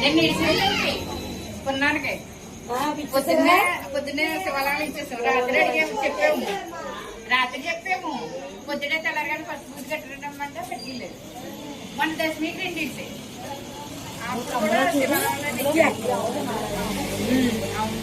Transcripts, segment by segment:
నేను ఇడిచేయండి కొన్నానికి పొద్దున్నే పొద్దున్నే శివాలయం ఇచ్చేసాం రాత్రి అడిగాము చెప్పాము రాత్రి చెప్పాము పొద్దునే తెల్లారగానే ఫస్ట్ పూజ కట్టడమంటే పెట్టలేదు మన దశమికి రెండు ఇడ్సే అప్పుడు కూడా శివాలయంలో ఇచ్చాము. ఉమ్, అవును.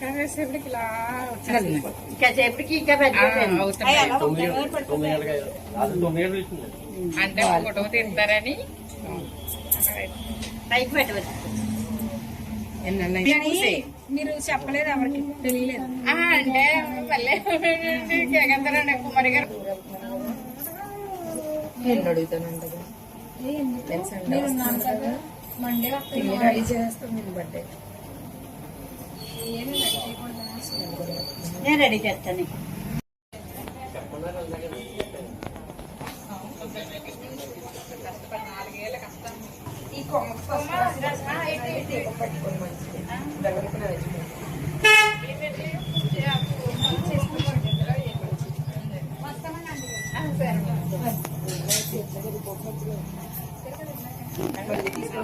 కాసేపటికి ఇలా వచ్చేస్తుంది. కాసేపటికి ఇంకా పెద్ద అంటే ఫోటో పైకి పెట్టవచ్చు మీరు చెప్పలేదు ఎవరికి? తెలియలేదు. ఆ, అంటే మళ్ళీ కేకంతారండి కుమారి గారు. నేను అడుగుతాను మీరు ఉన్నాను కదా. మండే చేస్తాం నేను బర్త్డే నేను రెడీ చేస్తాను ఈ కొమ్మ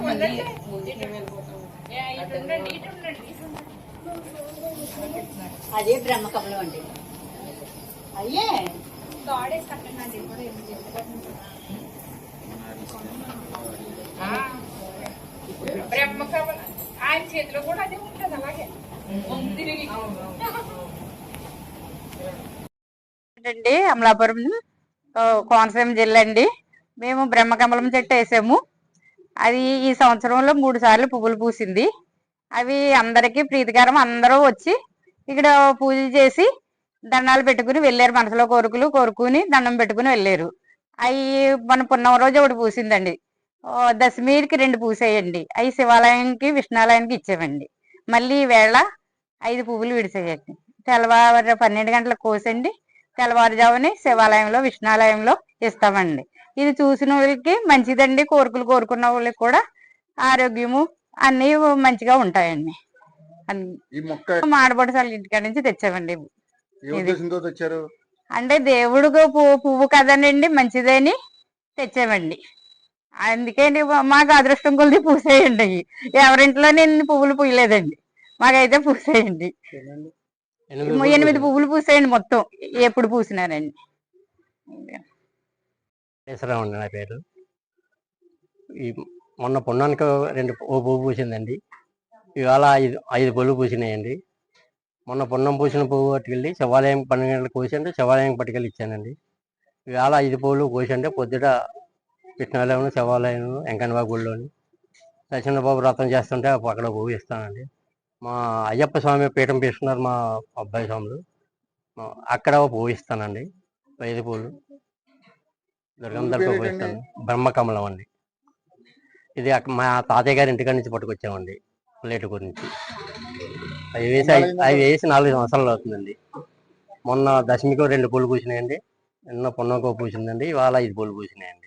ఉండండి, ఇటు ఉండండి, ఇటు ఉండండి. అదే బ్రహ్మకమలం అండి. అయ్యే! ఆ, బ్రహ్మకమల. ఆయన చేతిలో కూడా అదే ఉంటుంది అలాగే. తిరిగి అండి అమలాపురం కోనసీమ జిల్లా అండి. మేము బ్రహ్మకమలం చెట్టు వేసాము. అది ఈ సంవత్సరంలో మూడు సార్లు పువ్వులు పూసింది. అవి అందరికీ ప్రీతికరం. అందరూ వచ్చి ఇక్కడ పూజ చేసి దండాలు పెట్టుకుని వెళ్ళారు. మనసులో కోరుకులు కోరుకుని దండం పెట్టుకుని వెళ్ళారు. అవి మన పున్నం రోజు ఒకటి పూసిందండి. దశమికి రెండు పూసేయండి. అవి శివాలయంకి విష్ణాలయానికి ఇచ్చామండి మళ్ళీ ఈ వేళ ఐదు పువ్వులు విడిసేయండి తెల్లవారు పన్నెండు గంటలకు కోసండి. తెల్లవారుజాముని శివాలయంలో విష్ణాలయంలో ఇస్తామండి. ఇది చూసిన వాళ్ళకి మంచిదండి. కోరికలు కోరుకున్న వాళ్ళకి కూడా ఆరోగ్యము అన్నీ మంచిగా ఉంటాయండి. ఈ మొక్క ఇంటికాడ నుంచి తెచ్చామండి. తెచ్చారు? అంటే దేవుడికి పువ్వు పువ్వు కదనండి మంచిదని తెచ్చామండి. అందుకేండి మాకు అదృష్టం కొలిది పూసేయండి. అవి ఎవరింట్లో నేను పువ్వులు పూయలేదండి. మాకైతే పూసేయండి. ఎనిమిది పువ్వులు పూసేయండి మొత్తం. ఎప్పుడు పూసినారండి. నా పేరు. ఈ మొన్న పొన్నానికి రెండు ఓ పువ్వు పూసిందండి. ఇవాళ ఐదు ఐదు పళ్ళు పూసినాయండి. మొన్న పొన్నం పూసిన పువ్వు పట్టుకెళ్ళి శివాలయం పన్నెండు గంటలకు కోసంటే శివాలయం పట్టుకెళ్ళి ఇచ్చానండి. ఇవాళ ఐదు పువ్వులు కోసంటే పొద్దుట కృష్ణాలయం శివాలయం వెంకన్నబాబు గుడిలోని సత్యనబాబు వ్రతం చేస్తుంటే అక్కడ పువ్వు ఇస్తానండి. మా అయ్యప్ప స్వామి పీఠం తీసుకున్నారు మా అబ్బాయి స్వాములు. అక్కడ పువ్వు ఇస్తానండి. ఐదు పువ్వులు దుర్గంధర పేరు ఇస్తాను. బ్రహ్మకమలం అండి. ఇది మా తాతయ్య గారి ఇంటికాడ నుంచి పట్టుకొచ్చామండి ప్లేట్ గురించి. అవి వేసి అవి వేసి నాలుగు సంవత్సరాలు అవుతుందండి. మొన్న దశమికి రెండు పూలు పూసినాయండి నిన్న పొన్నకో పూసిందండి ఇవాళ ఐదు పూలు పూసినాయండి.